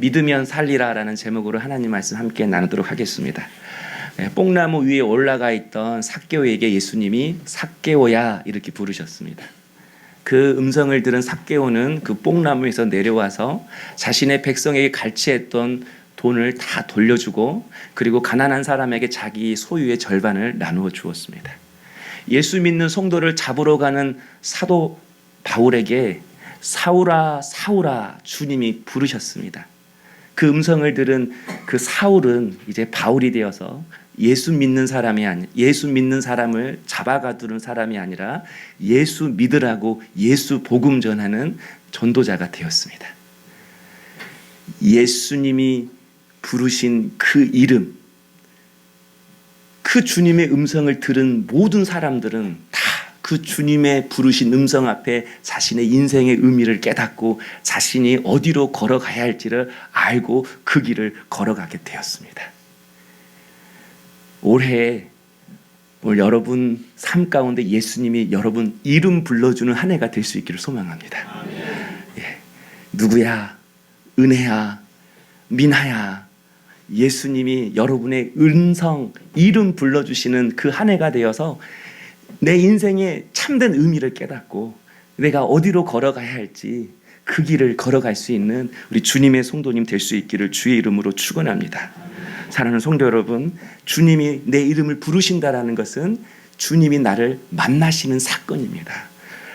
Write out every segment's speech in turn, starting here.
믿으면 살리라라는 제목으로 하나님 말씀 함께 나누도록 하겠습니다. 네, 뽕나무 위에 올라가 있던 삭개오에게 예수님이 삭개오야 이렇게 부르셨습니다. 그 음성을 들은 삭개오는 그 뽕나무에서 내려와서 자신의 백성에게 갈취했던 돈을 다 돌려주고 그리고 가난한 사람에게 자기 소유의 절반을 나누어 주었습니다. 예수 믿는 성도를 잡으러 가는 사도 바울에게 사울아 사울아 주님이 부르셨습니다. 그 음성을 들은 그 사울은 이제 바울이 되어서 예수 믿는 사람이 아니 예수 믿는 사람을 잡아가두는 사람이 아니라 예수 믿으라고 예수 복음 전하는 전도자가 되었습니다. 예수님이 부르신 그 이름 그 주님의 음성을 들은 모든 사람들은 다 그 주님의 부르신 음성 앞에 자신의 인생의 의미를 깨닫고 자신이 어디로 걸어가야 할지를 알고 그 길을 걸어가게 되었습니다. 올해 올 여러분 삶 가운데 예수님이 여러분 이름 불러주는 한 해가 될 수 있기를 소망합니다. 예. 누구야? 은혜야? 민하야? 예수님이 여러분의 은성, 이름 불러주시는 그 한 해가 되어서 내 인생의 참된 의미를 깨닫고 내가 어디로 걸어가야 할지 그 길을 걸어갈 수 있는 우리 주님의 성도님 될 수 있기를 주의 이름으로 축원합니다. 사랑하는 성도 여러분, 주님이 내 이름을 부르신다라는 것은 주님이 나를 만나시는 사건입니다.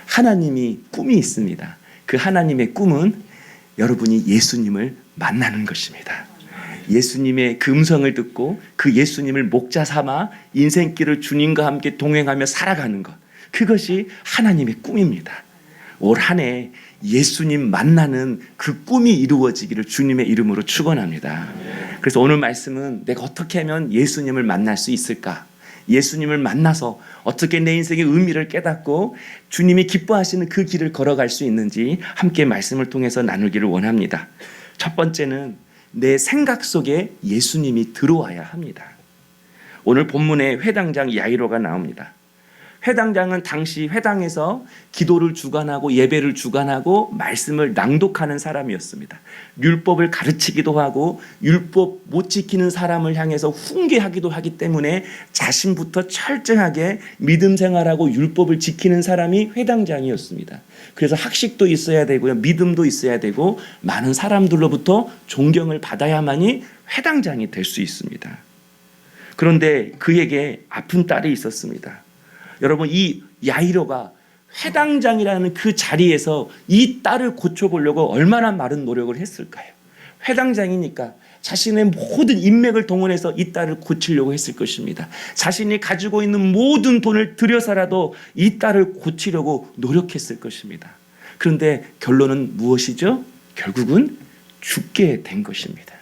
하나님이 꿈이 있습니다. 그 하나님의 꿈은 여러분이 예수님을 만나는 것입니다. 예수님의 그 음성을 듣고 그 예수님을 목자 삼아 인생길을 주님과 함께 동행하며 살아가는 것. 그것이 하나님의 꿈입니다. 올 한 해 예수님 만나는 그 꿈이 이루어지기를 주님의 이름으로 축원합니다. 그래서 오늘 말씀은 내가 어떻게 하면 예수님을 만날 수 있을까? 예수님을 만나서 어떻게 내 인생의 의미를 깨닫고 주님이 기뻐하시는 그 길을 걸어갈 수 있는지 함께 말씀을 통해서 나누기를 원합니다. 첫 번째는 내 생각 속에 예수님이 들어와야 합니다. 오늘 본문에 회당장 야이로가 나옵니다. 회당장은 당시 회당에서 기도를 주관하고 예배를 주관하고 말씀을 낭독하는 사람이었습니다. 율법을 가르치기도 하고 율법 못 지키는 사람을 향해서 훈계하기도 하기 때문에 자신부터 철저하게 믿음 생활하고 율법을 지키는 사람이 회당장이었습니다. 그래서 학식도 있어야 되고요. 믿음도 있어야 되고 많은 사람들로부터 존경을 받아야만이 회당장이 될 수 있습니다. 그런데 그에게 아픈 딸이 있었습니다. 여러분 이 야이로가 회당장이라는 그 자리에서 이 딸을 고쳐보려고 얼마나 많은 노력을 했을까요? 회당장이니까 자신의 모든 인맥을 동원해서 이 딸을 고치려고 했을 것입니다. 자신이 가지고 있는 모든 돈을 들여서라도 이 딸을 고치려고 노력했을 것입니다. 그런데 결론은 무엇이죠? 결국은 죽게 된 것입니다.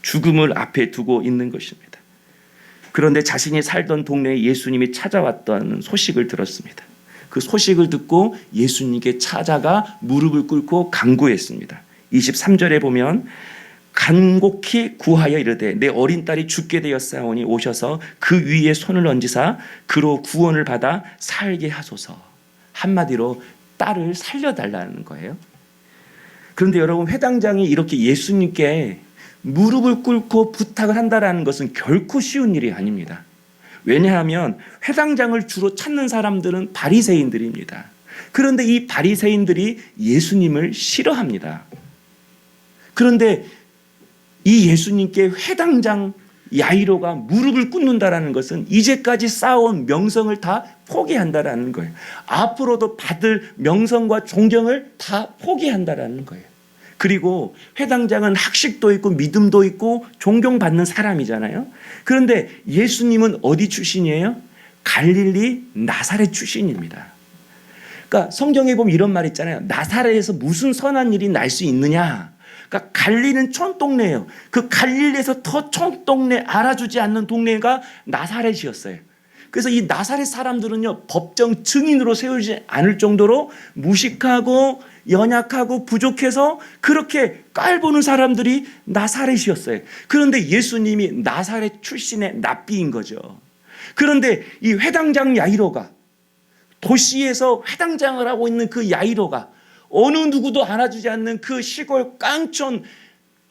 죽음을 앞에 두고 있는 것입니다. 그런데 자신이 살던 동네에 예수님이 찾아왔다는 소식을 들었습니다. 그 소식을 듣고 예수님께 찾아가 무릎을 꿇고 간구했습니다. 23절에 보면 간곡히 구하여 이르되 내 어린 딸이 죽게 되었사오니 오셔서 그 위에 손을 얹으사 그로 구원을 받아 살게 하소서. 한마디로 딸을 살려달라는 거예요. 그런데 여러분 회당장이 이렇게 예수님께 무릎을 꿇고 부탁을 한다라는 것은 결코 쉬운 일이 아닙니다. 왜냐하면 회당장을 주로 찾는 사람들은 바리새인들입니다. 그런데 이 바리새인들이 예수님을 싫어합니다. 그런데 이 예수님께 회당장 야이로가 무릎을 꿇는다라는 것은 이제까지 쌓아온 명성을 다 포기한다라는 거예요. 앞으로도 받을 명성과 존경을 다 포기한다라는 거예요. 그리고 회당장은 학식도 있고 믿음도 있고 존경받는 사람이잖아요. 그런데 예수님은 어디 출신이에요? 갈릴리 나사렛 출신입니다. 그러니까 성경에 보면 이런 말 있잖아요. 나사렛에서 무슨 선한 일이 날 수 있느냐? 그러니까 갈릴리는 촌동네예요. 그 갈릴리에서 더 촌동네 알아주지 않는 동네가 나사렛이었어요. 그래서 이 나사렛 사람들은요 법정 증인으로 세우지 않을 정도로 무식하고 연약하고 부족해서 그렇게 깔보는 사람들이 나사렛이었어요. 그런데 예수님이 나사렛 출신의 납비인 거죠. 그런데 이 회당장 야이로가 도시에서 회당장을 하고 있는 그 야이로가 어느 누구도 안아주지 않는 그 시골 깡촌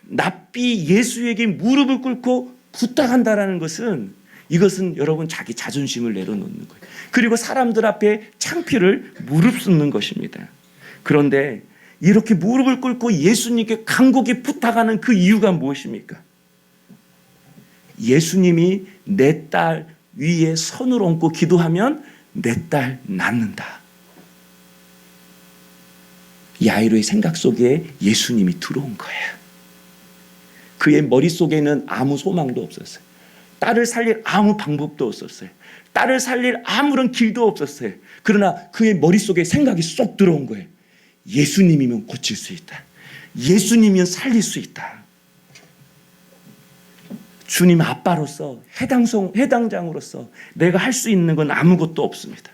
납비 예수에게 무릎을 꿇고 부탁한다라는 것은 이것은 여러분 자기 자존심을 내려놓는 거예요. 그리고 사람들 앞에 창피를 무릅쓰는 것입니다. 그런데 이렇게 무릎을 꿇고 예수님께 간곡히 부탁하는 그 이유가 무엇입니까? 예수님이 내 딸 위에 손을 얹고 기도하면 내 딸 낳는다. 야이로의 생각 속에 예수님이 들어온 거야. 그의 머릿속에는 아무 소망도 없었어요. 딸을 살릴 아무 방법도 없었어요. 딸을 살릴 아무런 길도 없었어요. 그러나 그의 머릿속에 생각이 쏙 들어온 거예요. 예수님이면 고칠 수 있다. 예수님이면 살릴 수 있다. 주님 아빠로서 해당성 해당장으로서 내가 할 수 있는 건 아무것도 없습니다.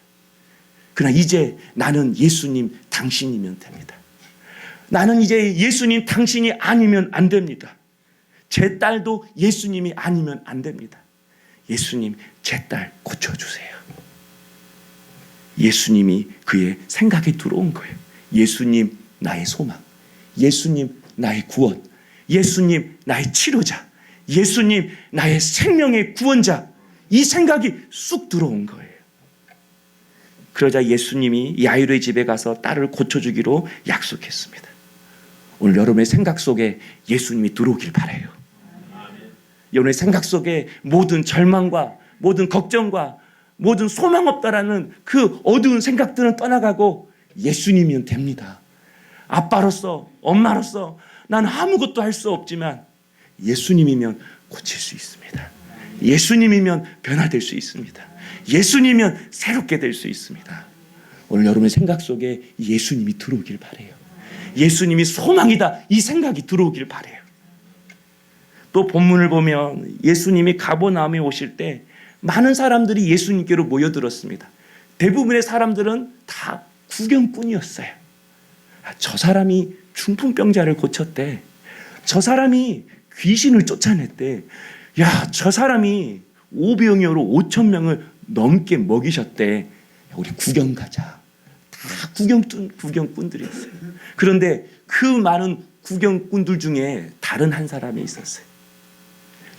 그러나 이제 나는 예수님 당신이면 됩니다. 나는 이제 예수님 당신이 아니면 안 됩니다. 제 딸도 예수님이 아니면 안 됩니다. 예수님 제 딸 고쳐주세요. 예수님이 그의 생각에 들어온 거예요. 예수님 나의 소망. 예수님 나의 구원. 예수님 나의 치료자. 예수님 나의 생명의 구원자. 이 생각이 쑥 들어온 거예요. 그러자 예수님이 야이로의 집에 가서 딸을 고쳐주기로 약속했습니다. 오늘 여러분의 생각 속에 예수님이 들어오길 바래요. 여러분의 생각 속에 모든 절망과 모든 걱정과 모든 소망 없다라는 그 어두운 생각들은 떠나가고 예수님이면 됩니다. 아빠로서 엄마로서 난 아무것도 할 수 없지만 예수님이면 고칠 수 있습니다. 예수님이면 변화될 수 있습니다. 예수님이면 새롭게 될 수 있습니다. 오늘 여러분의 생각 속에 예수님이 들어오길 바래요. 예수님이 소망이다 이 생각이 들어오길 바래요. 또 본문을 보면 예수님이 가보나움에 오실 때 많은 사람들이 예수님께로 모여들었습니다. 대부분의 사람들은 다 구경꾼이었어요. 아, 저 사람이 중풍병자를 고쳤대. 저 사람이 귀신을 쫓아냈대. 야, 저 사람이 오병이어로 5천 명을 넘게 먹이셨대. 우리 구경 가자. 다 구경꾼, 구경꾼들이었어요. 그런데 그 많은 구경꾼들 중에 다른 한 사람이 있었어요.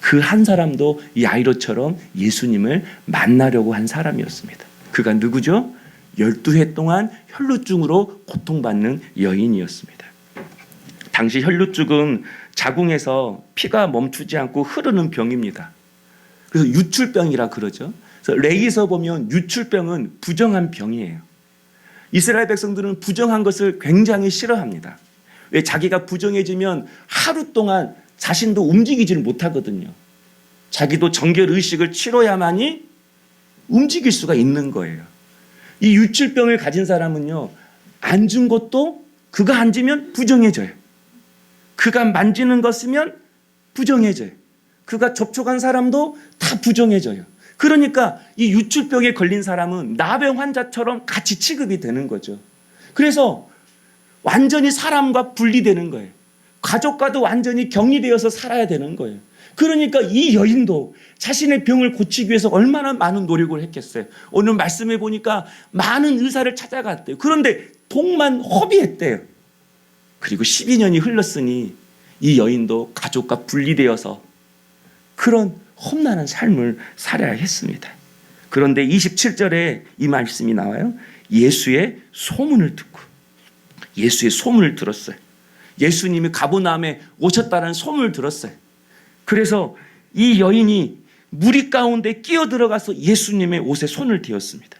그 한 사람도 야이로처럼 예수님을 만나려고 한 사람이었습니다. 그가 누구죠? 12해 동안 혈루증으로 고통받는 여인이었습니다. 당시 혈루증은 자궁에서 피가 멈추지 않고 흐르는 병입니다. 그래서 유출병이라 그러죠. 그래서 레이서 보면 유출병은 부정한 병이에요. 이스라엘 백성들은 부정한 것을 굉장히 싫어합니다. 왜 자기가 부정해지면 하루 동안 자신도 움직이지를 못하거든요. 자기도 정결 의식을 치러야만이 움직일 수가 있는 거예요. 이 유출병을 가진 사람은요, 앉은 것도 그가 앉으면 부정해져요. 그가 만지는 것이면 부정해져요. 그가 접촉한 사람도 다 부정해져요. 그러니까 이 유출병에 걸린 사람은 나병 환자처럼 같이 취급이 되는 거죠. 그래서 완전히 사람과 분리되는 거예요. 가족과도 완전히 격리되어서 살아야 되는 거예요. 그러니까 이 여인도 자신의 병을 고치기 위해서 얼마나 많은 노력을 했겠어요. 오늘 말씀해 보니까 많은 의사를 찾아갔대요. 그런데 돈만 허비했대요. 그리고 12년이 흘렀으니 이 여인도 가족과 분리되어서 그런 험난한 삶을 살아야 했습니다. 그런데 27절에 이 말씀이 나와요. 예수의 소문을 듣고 예수의 소문을 들었어요. 예수님이 가보나움에 오셨다는 소문을 들었어요. 그래서 이 여인이 무리 가운데 끼어 들어가서 예수님의 옷에 손을 대었습니다.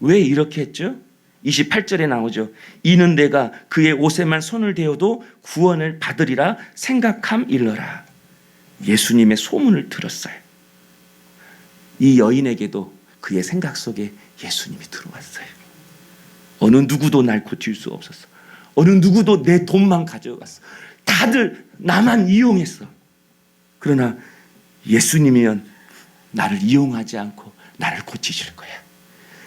왜 이렇게 했죠? 28절에 나오죠. 이는 내가 그의 옷에만 손을 대어도 구원을 받으리라 생각함 일러라. 예수님의 소문을 들었어요. 이 여인에게도 그의 생각 속에 예수님이 들어왔어요. 어느 누구도 날 고칠 수 없었어. 어느 누구도 내 돈만 가져갔어. 다들 나만 이용했어. 그러나 예수님이면 나를 이용하지 않고 나를 고치실 거야.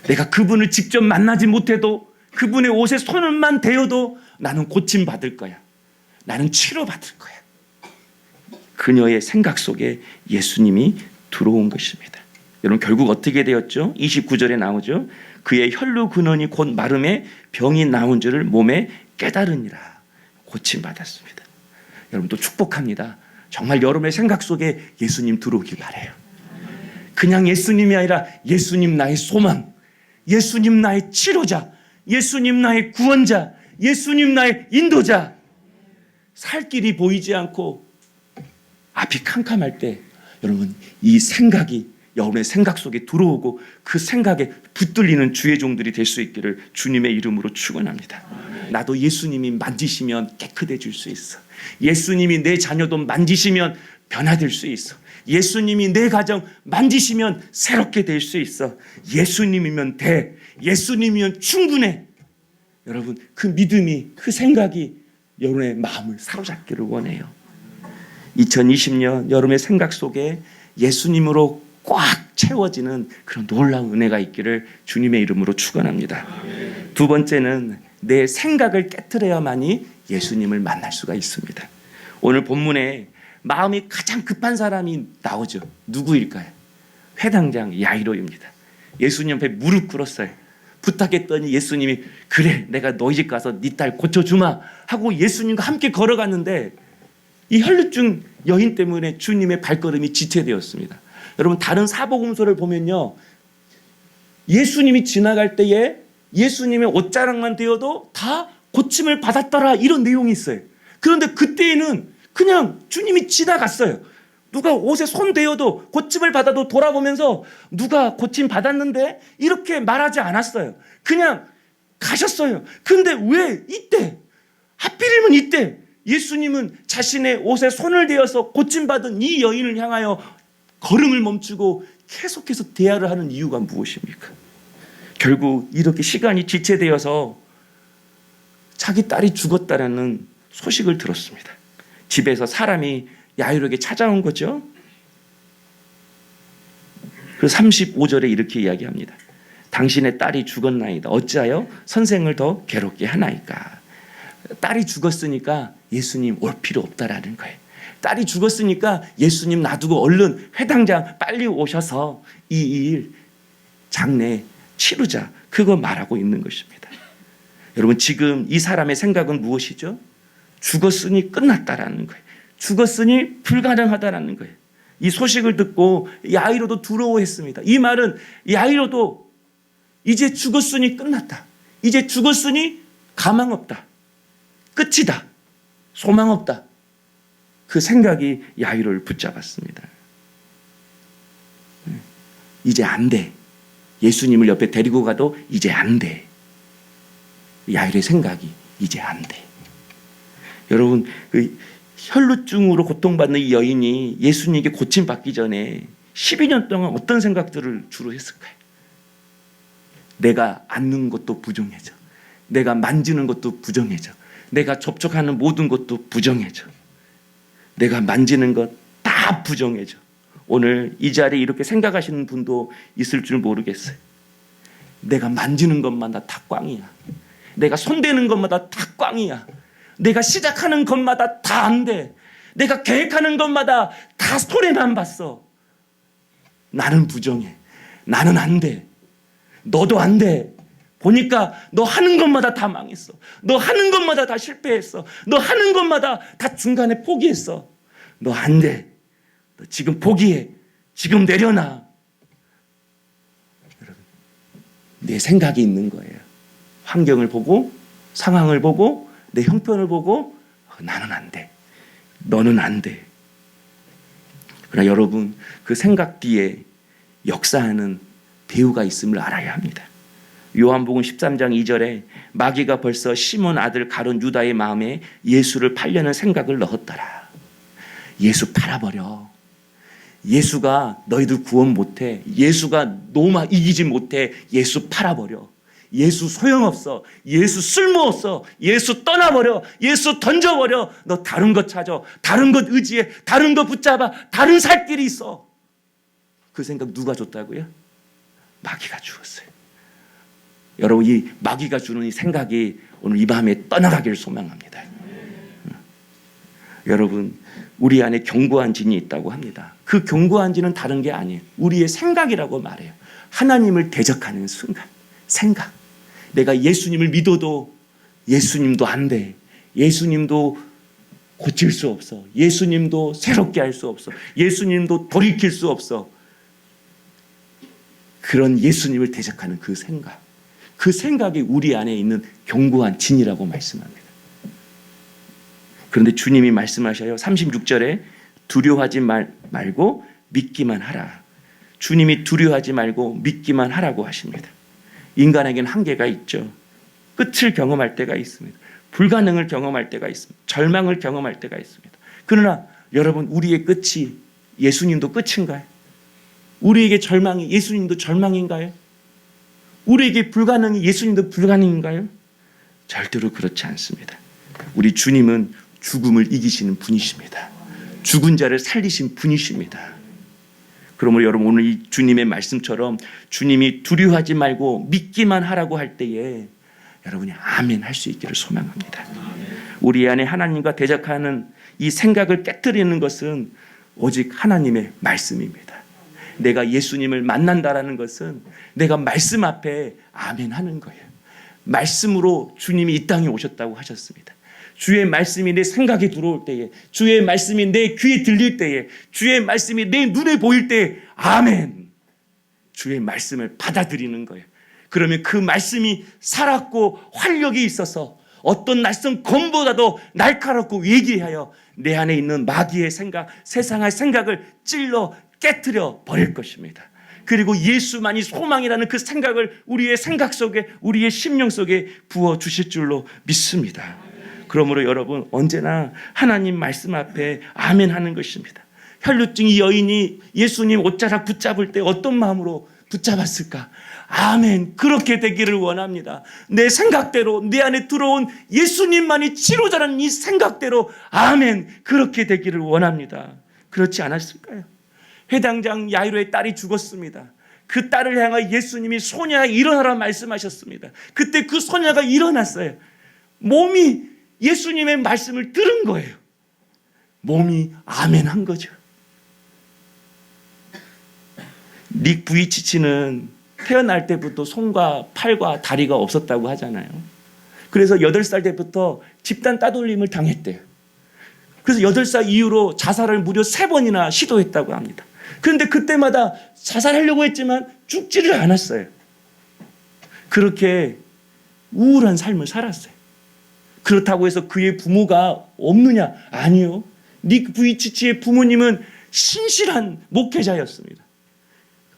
내가 그분을 직접 만나지 못해도 그분의 옷에 손을만 대어도 나는 고침 받을 거야. 나는 치료 받을 거야. 그녀의 생각 속에 예수님이 들어온 것입니다. 여러분 결국 어떻게 되었죠? 29절에 나오죠. 그의 혈루 근원이 곧 마름에 병이 나온 줄을 몸에 깨달으니라. 고침 받았습니다. 여러분 또 축복합니다. 정말 여러분의 생각 속에 예수님 들어오길 바래요. 그냥 예수님이 아니라 예수님 나의 소망, 예수님 나의 치료자, 예수님 나의 구원자, 예수님 나의 인도자. 살 길이 보이지 않고 앞이 캄캄할 때 여러분 이 생각이 여러분의 생각 속에 들어오고 그 생각에 붙들리는 주의 종들이 될 수 있기를 주님의 이름으로 축원합니다. 나도 예수님이 만지시면 깨끗해질 수 있어. 예수님이 내 자녀도 만지시면 변화될 수 있어. 예수님이 내 가정 만지시면 새롭게 될 수 있어. 예수님이면 돼. 예수님이면 충분해. 여러분 그 믿음이 그 생각이 여러분의 마음을 사로잡기를 원해요. 2020년 여러분의 생각 속에 예수님으로 꽉 채워지는 그런 놀라운 은혜가 있기를 주님의 이름으로 축원합니다. 두 번째는 내 생각을 깨뜨려야만이 예수님을 만날 수가 있습니다. 오늘 본문에 마음이 가장 급한 사람이 나오죠. 누구일까요? 회당장 야이로입니다. 예수님 앞에 무릎 꿇었어요. 부탁했더니 예수님이 그래 내가 너희 집 가서 네 딸 고쳐주마 하고 예수님과 함께 걸어갔는데 이 혈루증 여인 때문에 주님의 발걸음이 지체되었습니다. 여러분 다른 사복음서를 보면요. 예수님이 지나갈 때에 예수님의 옷자락만 되어도 다 고침을 받았더라 이런 내용이 있어요. 그런데 그때에는 그냥 주님이 지나갔어요. 누가 옷에 손 대어도 고침을 받아도 돌아보면서 누가 고침 받았는데 이렇게 말하지 않았어요. 그냥 가셨어요. 근데 왜 이때 하필이면 이때 예수님은 자신의 옷에 손을 대어서 고침받은 이 여인을 향하여 걸음을 멈추고 계속해서 대화를 하는 이유가 무엇입니까? 결국 이렇게 시간이 지체되어서 자기 딸이 죽었다라는 소식을 들었습니다. 집에서 사람이 야이로에게 찾아온 거죠. 그 35절에 이렇게 이야기합니다. 당신의 딸이 죽었나이다. 어찌하여 선생을 더 괴롭게 하나이까? 딸이 죽었으니까 예수님 올 필요 없다라는 거예요. 딸이 죽었으니까 예수님 놔두고 얼른 회당장 빨리 오셔서 이 일 장례 치르자. 그거 말하고 있는 것입니다. 여러분 지금 이 사람의 생각은 무엇이죠? 죽었으니 끝났다라는 거예요. 죽었으니 불가능하다라는 거예요. 이 소식을 듣고 야이로도 두려워했습니다. 이 말은 야이로도 이제 죽었으니 끝났다. 이제 죽었으니 가망 없다. 끝이다. 소망 없다. 그 생각이 야이로를 붙잡았습니다. 이제 안 돼. 예수님을 옆에 데리고 가도 이제 안 돼. 야이로의 생각이 이제 안 돼. 여러분, 그 혈루증으로 고통받는 이 여인이 예수님에게 고침받기 전에 12년 동안 어떤 생각들을 주로 했을까요? 내가 앉는 것도 부정해져. 내가 만지는 것도 부정해져. 내가 접촉하는 모든 것도 부정해져. 내가 만지는 것 다 부정해져. 오늘 이 자리에 이렇게 생각하시는 분도 있을 줄 모르겠어요. 내가 만지는 것마다 다 꽝이야. 내가 손대는 것마다 다 꽝이야. 내가 시작하는 것마다 다 안 돼. 내가 계획하는 것마다 다 손해만 봤어. 나는 부정해. 나는 안 돼. 너도 안 돼. 보니까 너 하는 것마다 다 망했어. 너 하는 것마다 다 실패했어. 너 하는 것마다 다 중간에 포기했어. 너 안 돼. 너 지금 포기해. 지금 내려놔. 여러분, 내 생각이 있는 거예요. 환경을 보고, 상황을 보고, 내 형편을 보고, 어, 나는 안 돼. 너는 안 돼. 그러나 여러분, 그 생각 뒤에 역사하는 배우가 있음을 알아야 합니다. 요한복음 13장 2절에 마귀가 벌써 시몬 아들 가론 유다의 마음에 예수를 팔려는 생각을 넣었더라. 예수 팔아버려. 예수가 너희들 구원 못해. 예수가 노마 이기지 못해. 예수 팔아버려. 예수 소용없어. 예수 쓸모없어. 예수 떠나버려. 예수 던져버려. 너 다른 것 찾아. 다른 것 의지해. 다른 것 붙잡아. 다른 살 길이 있어. 그 생각 누가 줬다고요? 마귀가 주었어요. 여러분 이 마귀가 주는 이 생각이 오늘 이 밤에 떠나가기를 소망합니다. 여러분 우리 안에 견고한 진이 있다고 합니다. 그 견고한 진은 다른 게 아니에요. 우리의 생각이라고 말해요. 하나님을 대적하는 순간 생각. 내가 예수님을 믿어도 예수님도 안 돼. 예수님도 고칠 수 없어. 예수님도 새롭게 할 수 없어. 예수님도 돌이킬 수 없어. 그런 예수님을 대적하는 그 생각. 그 생각이 우리 안에 있는 견고한 진이라고 말씀합니다. 그런데 주님이 말씀하셔요. 36절에 두려워하지 말, 말고 믿기만 하라. 주님이 두려워하지 말고 믿기만 하라고 하십니다. 인간에게는 한계가 있죠. 끝을 경험할 때가 있습니다. 불가능을 경험할 때가 있습니다. 절망을 경험할 때가 있습니다. 그러나 여러분 우리의 끝이 예수님도 끝인가요? 우리에게 절망이 예수님도 절망인가요? 우리에게 불가능이 예수님도 불가능인가요? 절대로 그렇지 않습니다. 우리 주님은 죽음을 이기시는 분이십니다. 죽은 자를 살리신 분이십니다. 그러므로 여러분 오늘 이 주님의 말씀처럼 주님이 두려워하지 말고 믿기만 하라고 할 때에 여러분이 아멘 할 수 있기를 소망합니다. 우리 안에 하나님과 대적하는 이 생각을 깨뜨리는 것은 오직 하나님의 말씀입니다. 내가 예수님을 만난다라는 것은 내가 말씀 앞에 아멘 하는 거예요. 말씀으로 주님이 이 땅에 오셨다고 하셨습니다. 주의 말씀이 내 생각에 들어올 때에, 주의 말씀이 내 귀에 들릴 때에, 주의 말씀이 내 눈에 보일 때에, 아멘! 주의 말씀을 받아들이는 거예요. 그러면 그 말씀이 살았고 활력이 있어서 어떤 낯선 검보다도 날카롭고 예기하여 내 안에 있는 마귀의 생각, 세상의 생각을 찔러 깨뜨려 버릴 것입니다. 그리고 예수만이 소망이라는 그 생각을 우리의 생각 속에, 우리의 심령 속에 부어 주실 줄로 믿습니다. 그러므로 여러분 언제나 하나님 말씀 앞에 아멘 하는 것입니다. 혈루증이 여인이 예수님 옷자락 붙잡을 때 어떤 마음으로 붙잡았을까? 아멘. 그렇게 되기를 원합니다. 내 생각대로 내 안에 들어온 예수님만이 치료자라는 이 생각대로 아멘. 그렇게 되기를 원합니다. 그렇지 않았을까요? 해당장 야이로의 딸이 죽었습니다. 그 딸을 향하여 예수님이 소녀야 일어나라 말씀하셨습니다. 그때 그 소녀가 일어났어요. 몸이 예수님의 말씀을 들은 거예요. 몸이 아멘 한 거죠. 닉 부이치치는 태어날 때부터 손과 팔과 다리가 없었다고 하잖아요. 그래서 8살 때부터 집단 따돌림을 당했대요. 그래서 8살 이후로 자살을 무려 3번이나 시도했다고 합니다. 그런데 그때마다 자살하려고 했지만 죽지를 않았어요. 그렇게 우울한 삶을 살았어요. 그렇다고 해서 그의 부모가 없느냐? 아니요. 닉 부이치치의 부모님은 신실한 목회자였습니다.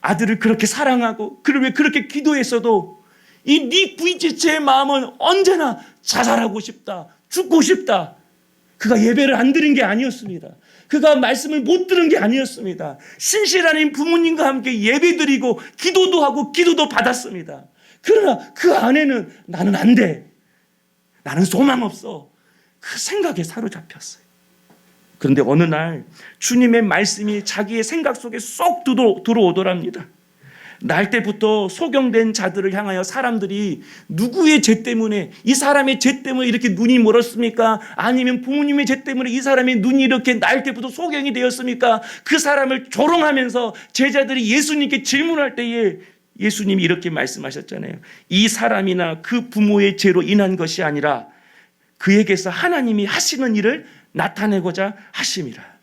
아들을 그렇게 사랑하고 그를 왜 그렇게 기도했어도 이 닉 부이치치의 마음은 언제나 자살하고 싶다. 죽고 싶다. 그가 예배를 안 드린 게 아니었습니다. 그가 말씀을 못 들은 게 아니었습니다. 신실한 부모님과 함께 예배 드리고 기도도 하고 기도도 받았습니다. 그러나 그 안에는 나는 안 돼. 나는 소망 없어. 그 생각에 사로잡혔어요. 그런데 어느 날 주님의 말씀이 자기의 생각 속에 쏙 들어오더랍니다. 날 때부터 소경된 자들을 향하여 사람들이 누구의 죄 때문에 이 사람의 죄 때문에 이렇게 눈이 멀었습니까? 아니면 부모님의 죄 때문에 이 사람의 눈이 이렇게 날 때부터 소경이 되었습니까? 그 사람을 조롱하면서 제자들이 예수님께 질문할 때에 예수님이 이렇게 말씀하셨잖아요. 이 사람이나 그 부모의 죄로 인한 것이 아니라 그에게서 하나님이 하시는 일을 나타내고자 하심이라.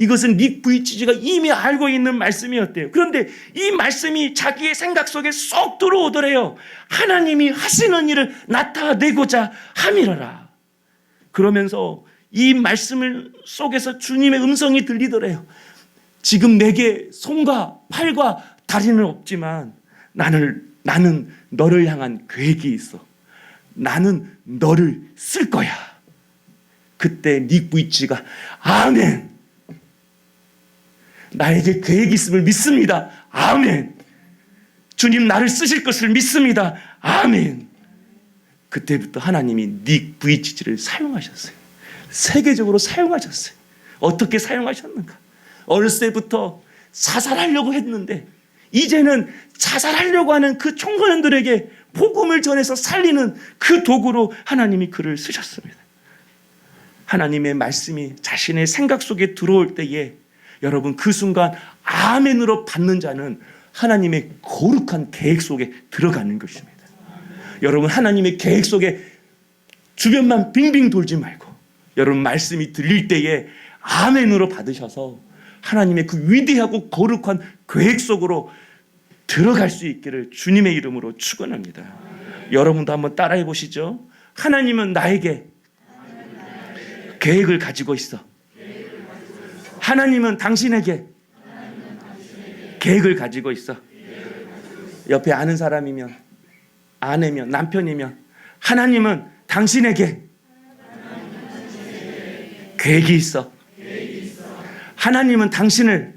이것은 닉 부이치지가 이미 알고 있는 말씀이었대요. 그런데 이 말씀이 자기의 생각 속에 쏙 들어오더래요. 하나님이 하시는 일을 나타내고자 함이라. 그러면서 이 말씀을 속에서 주님의 음성이 들리더래요. 지금 내게 손과 팔과 다리는 없지만 나는 나는 너를 향한 계획이 있어. 나는 너를 쓸 거야. 그때 닉 부이치가 아멘. 나에게 계획이 있음을 믿습니다. 아멘. 주님 나를 쓰실 것을 믿습니다. 아멘. 그때부터 하나님이 닉 VHG를 사용하셨어요. 세계적으로 사용하셨어요. 어떻게 사용하셨는가? 어렸을 때부터 자살하려고 했는데 이제는 자살하려고 하는 그 청소년들에게 복음을 전해서 살리는 그 도구로 하나님이 그를 쓰셨습니다. 하나님의 말씀이 자신의 생각 속에 들어올 때에 여러분 그 순간 아멘으로 받는 자는 하나님의 거룩한 계획 속에 들어가는 것입니다. 여러분 하나님의 계획 속에 주변만 빙빙 돌지 말고 여러분 말씀이 들릴 때에 아멘으로 받으셔서 하나님의 그 위대하고 거룩한 계획 속으로 들어갈 수 있기를 주님의 이름으로 축원합니다. 여러분도 한번 따라해 보시죠. 하나님은 나에게 계획을 가지고 있어. 하나님은 당신에게 계획을 가지고 있어. 옆에 아는 사람이면 아내면 남편이면 하나님은 당신에게 계획이 있어. 하나님은 당신을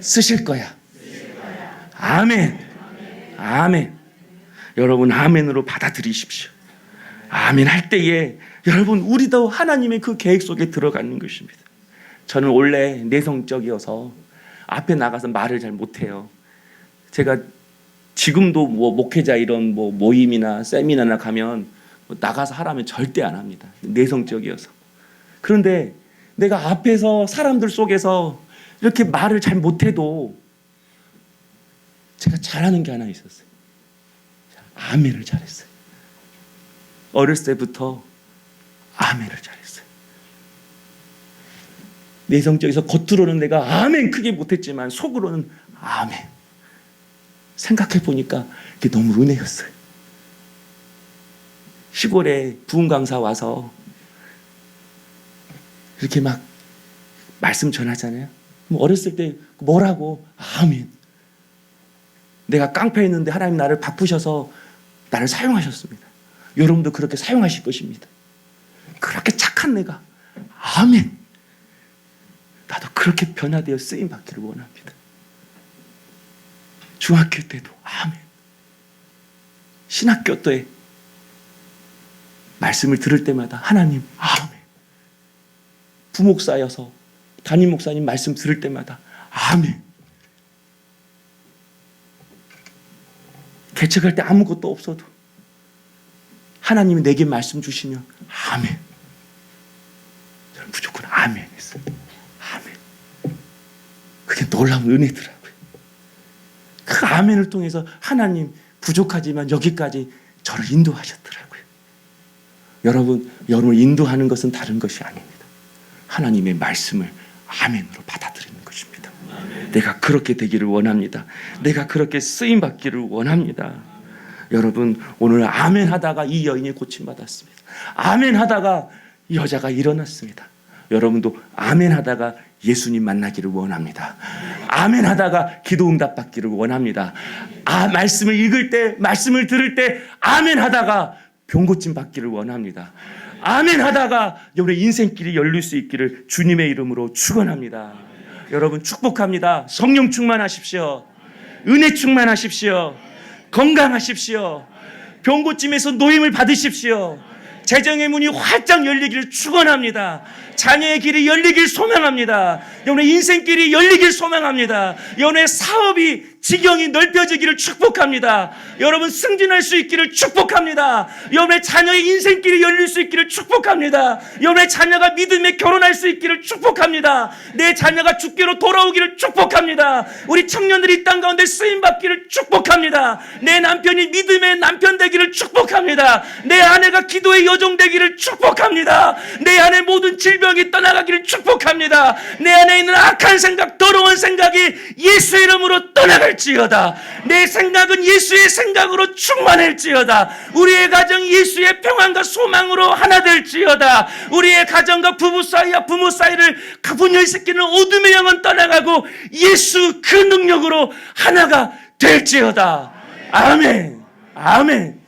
쓰실 거야. 아멘. 아멘. 여러분 아멘으로 받아들이십시오. 아멘 할 때에 여러분 우리도 하나님의 그 계획 속에 들어가는 것입니다. 저는 원래 내성적이어서 앞에 나가서 말을 잘 못해요. 제가 지금도 뭐 목회자 이런 뭐 모임이나 세미나나 가면 뭐 나가서 하라면 절대 안 합니다. 내성적이어서. 그런데 내가 앞에서 사람들 속에서 이렇게 말을 잘 못해도 제가 잘하는 게 하나 있었어요. 아멘을 잘했어요. 어렸을 때부터 아멘을 잘했어요. 내성적에서 겉으로는 내가 아멘 크게 못했지만 속으로는 아멘. 생각해 보니까 그게 너무 은혜였어요. 시골에 부흥 강사 와서 이렇게 막 말씀 전하잖아요. 어렸을 때 뭐라고 아멘. 내가 깡패 있는데 하나님 나를 바꾸셔서 나를 사용하셨습니다. 여러분도 그렇게 사용하실 것입니다. 그렇게 착한 내가 아멘. 나도 그렇게 변화되어 쓰임 받기를 원합니다. 중학교 때도 아멘. 신학교 때 말씀을 들을 때마다 하나님 아멘. 부목사여서 담임 목사님 말씀 들을 때마다 아멘. 개척할 때 아무것도 없어도 하나님이 내게 말씀 주시면 아멘. 저는 무조건 아멘 했어요. 그게 놀라운 은혜더라고요. 그 아멘을 통해서 하나님 부족하지만 여기까지 저를 인도하셨더라고요. 여러분, 여러분을 인도하는 것은 다른 것이 아닙니다. 하나님의 말씀을 아멘으로 받아들이는 것입니다. 내가 그렇게 되기를 원합니다. 내가 그렇게 쓰임 받기를 원합니다. 여러분 오늘 아멘 하다가 이 여인이 고침 받았습니다. 아멘 하다가 이 여자가 일어났습니다. 여러분도 아멘 하다가 예수님 만나기를 원합니다. 아멘 하다가 기도 응답 받기를 원합니다. 아 말씀을 읽을 때 말씀을 들을 때 아멘 하다가 병고침 받기를 원합니다. 아멘 하다가 여러분의 인생길이 열릴 수 있기를 주님의 이름으로 축원합니다. 여러분 축복합니다. 성령 충만하십시오. 은혜 충만하십시오. 건강하십시오. 병고침에서 노임을 받으십시오. 재정의 문이 활짝 열리기를 축원합니다. 자녀의 길이 열리길 소망합니다. 여러분의 인생길이 열리길 소망합니다. 여러분의 사업이 지경이 넓혀지기를 축복합니다. 여러분 승진할 수 있기를 축복합니다. 여러분의 자녀의 인생길이 열릴 수 있기를 축복합니다. 여러분의 자녀가 믿음에 결혼할 수 있기를 축복합니다. 내 자녀가 죽기로 돌아오기를 축복합니다. 우리 청년들이 이땅 가운데 쓰임 받기를 축복합니다. 내 남편이 믿음의 남편 되기를 축복합니다. 내 아내가 기도의 여종 되기를 축복합니다. 내 안에 모든 질병이 떠나가기를 축복합니다. 내 안에 있는 악한 생각, 더러운 생각이 예수 이름으로 떠나갈지어다. 내 생각은 예수의 생각으로 충만할지어다. 우리의 가정 예수의 평안과 소망으로 하나 될지어다. 우리의 가정과 부부 사이와 부모 사이를 그 분열시키는 어둠의 영은 떠나가고 예수 그 능력으로 하나가 될지어다. 아멘. 아멘.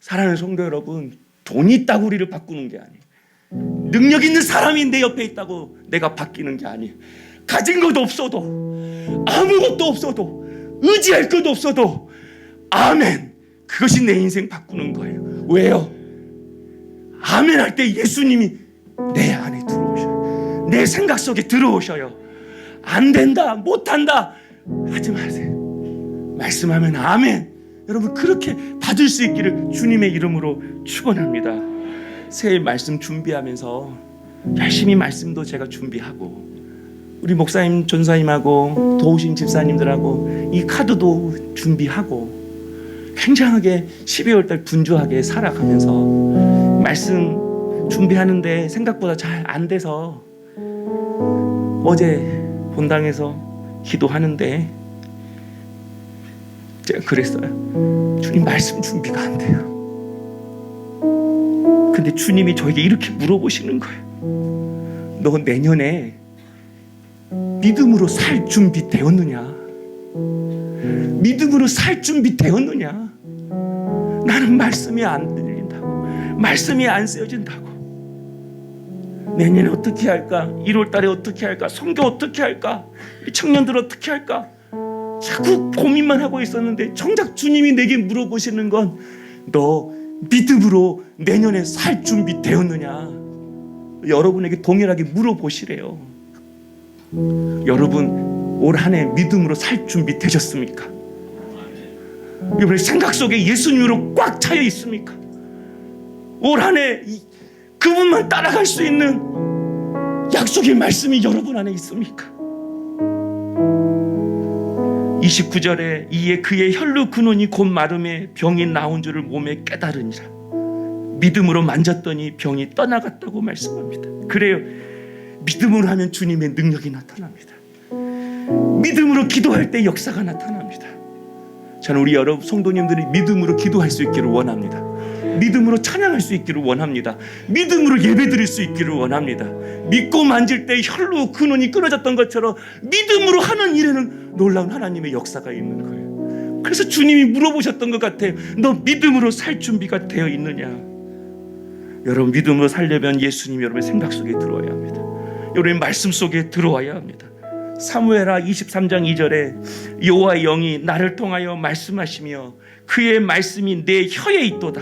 사랑하는 성도 여러분, 돈이 있다고 우리를 바꾸는 게 아니에요. 능력 있는 사람이 내 옆에 있다고 내가 바뀌는 게 아니에요. 가진 것도 없어도 아무것도 없어도 의지할 것도 없어도 아멘. 그것이 내 인생 바꾸는 거예요. 왜요? 아멘 할 때 예수님이 내 안에 들어오셔요. 내 생각 속에 들어오셔요. 안 된다, 못 한다 하지 마세요. 말씀하면 아멘. 여러분 그렇게 받을 수 있기를 주님의 이름으로 축원합니다. 새해 말씀 준비하면서 열심히 말씀도 제가 준비하고 우리 목사님 전사님하고 도우신 집사님들하고 이 카드도 준비하고 굉장하게 12월 달 분주하게 살아가면서 말씀 준비하는데 생각보다 잘 안 돼서 어제 본당에서 기도하는데 제가 그랬어요. 주님 말씀 준비가 안 돼요. 근데 주님이 저에게 이렇게 물어보시는 거예요. 너 내년에 믿음으로 살 준비 되었느냐? 믿음으로 살 준비 되었느냐? 나는 말씀이 안 들린다고. 말씀이 안 쓰여진다고. 내년에 어떻게 할까? 1월 달에 어떻게 할까? 성교 어떻게 할까? 이 청년들 어떻게 할까? 자꾸 고민만 하고 있었는데 정작 주님이 내게 물어보시는 건 너 믿음으로 내년에 살 준비 되었느냐? 여러분에게 동일하게 물어보시래요. 여러분 올 한 해 믿음으로 살 준비 되셨습니까? 여러분의 생각 속에 예수님으로 꽉 차여 있습니까? 올 한 해 그분만 따라갈 수 있는 약속의 말씀이 여러분 안에 있습니까? 29절에 이에 그의 혈루 근원이 곧 마름에 병이 나온 줄을 몸에 깨달으니라 믿음으로 만졌더니 병이 떠나갔다고 말씀합니다. 그래요. 믿음으로 하면 주님의 능력이 나타납니다. 믿음으로 기도할 때 역사가 나타납니다. 저는 우리 여러분 성도님들이 믿음으로 기도할 수 있기를 원합니다. 믿음으로 찬양할 수 있기를 원합니다. 믿음으로 예배드릴 수 있기를 원합니다. 믿고 만질 때 혈로 근원이 끊어졌던 것처럼 믿음으로 하는 일에는 놀라운 하나님의 역사가 있는 거예요. 그래서 주님이 물어보셨던 것 같아요. 너 믿음으로 살 준비가 되어 있느냐? 여러분 믿음으로 살려면 예수님이 여러분의 생각 속에 들어와야 합니다. 여러분의 말씀 속에 들어와야 합니다. 사무엘하 23장 2절에 여호와의 영이 나를 통하여 말씀하시며 그의 말씀이 내 혀에 있도다.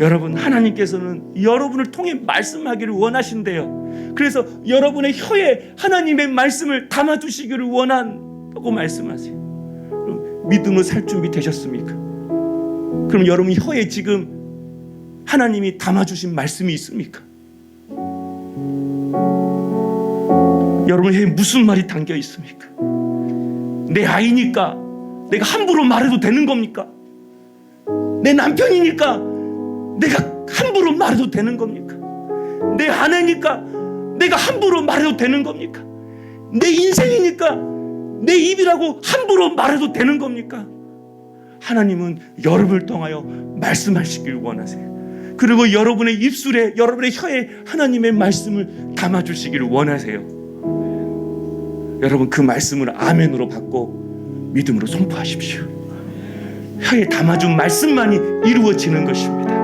여러분 하나님께서는 여러분을 통해 말씀하기를 원하신대요. 그래서 여러분의 혀에 하나님의 말씀을 담아 두시기를 원한다고 말씀하세요. 믿음으로 살 준비 되셨습니까? 그럼 여러분 혀에 지금 하나님이 담아 주신 말씀이 있습니까? 여러분 혀에 무슨 말이 담겨 있습니까? 내 아이니까 내가 함부로 말해도 되는 겁니까? 내 남편이니까 내가 함부로 말해도 되는 겁니까? 내 아내니까 내가 함부로 말해도 되는 겁니까? 내 인생이니까 내 입이라고 함부로 말해도 되는 겁니까? 하나님은 여러분을 통하여 말씀하시길 원하세요. 그리고 여러분의 입술에 여러분의 혀에 하나님의 말씀을 담아 주시기를 원하세요. 여러분 그 말씀을 아멘으로 받고 믿음으로 선포하십시오. 혀에 담아준 말씀만이 이루어지는 것입니다.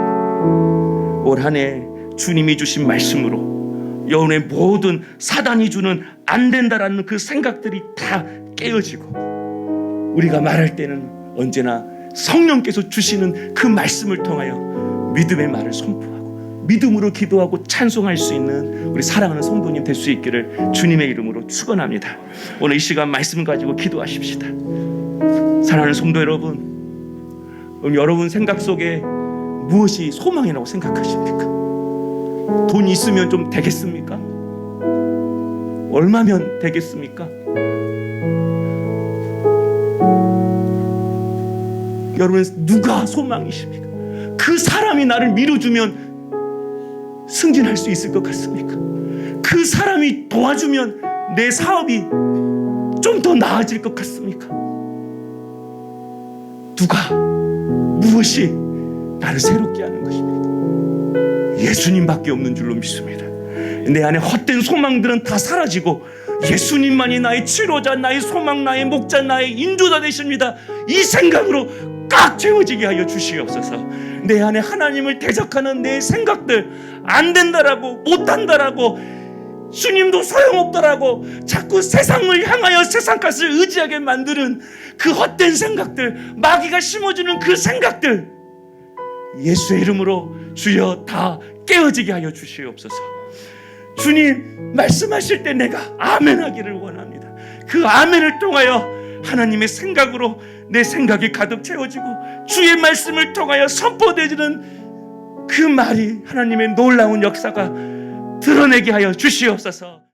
올 한 해 주님이 주신 말씀으로 여러분의 모든 사단이 주는 안 된다라는 그 생각들이 다 깨어지고 우리가 말할 때는 언제나 성령께서 주시는 그 말씀을 통하여 믿음의 말을 선포하고 믿음으로 기도하고 찬송할 수 있는 우리 사랑하는 성도님 될 수 있기를 주님의 이름으로 축원합니다. 오늘 이 시간 말씀 가지고 기도하십시다. 사랑하는 성도 여러분, 여러분 생각 속에 무엇이 소망이라고 생각하십니까? 돈 있으면 좀 되겠습니까? 얼마면 되겠습니까? 여러분 누가 소망이십니까? 그 사람이 나를 밀어주면 승진할 수 있을 것 같습니까? 그 사람이 도와주면 내 사업이 좀 더 나아질 것 같습니까? 누가 무엇이 나를 새롭게 하는 것입니다. 예수님밖에 없는 줄로 믿습니다. 내 안에 헛된 소망들은 다 사라지고 예수님만이 나의 치료자, 나의 소망, 나의 목자, 나의 인도자 되십니다. 이 생각으로 꽉 채워지게 하여 주시옵소서. 내 안에 하나님을 대적하는 내 생각들 안 된다라고 못 한다라고 주님도 소용없더라고 자꾸 세상을 향하여 세상 것을 의지하게 만드는 그 헛된 생각들 마귀가 심어주는 그 생각들 예수의 이름으로 주여 다 깨어지게 하여 주시옵소서 주님 말씀하실 때 내가 아멘 하기를 원합니다 그 아멘을 통하여 하나님의 생각으로 내 생각이 가득 채워지고 주의 말씀을 통하여 선포되지는 그 말이 하나님의 놀라운 역사가 드러내게 하여 주시옵소서.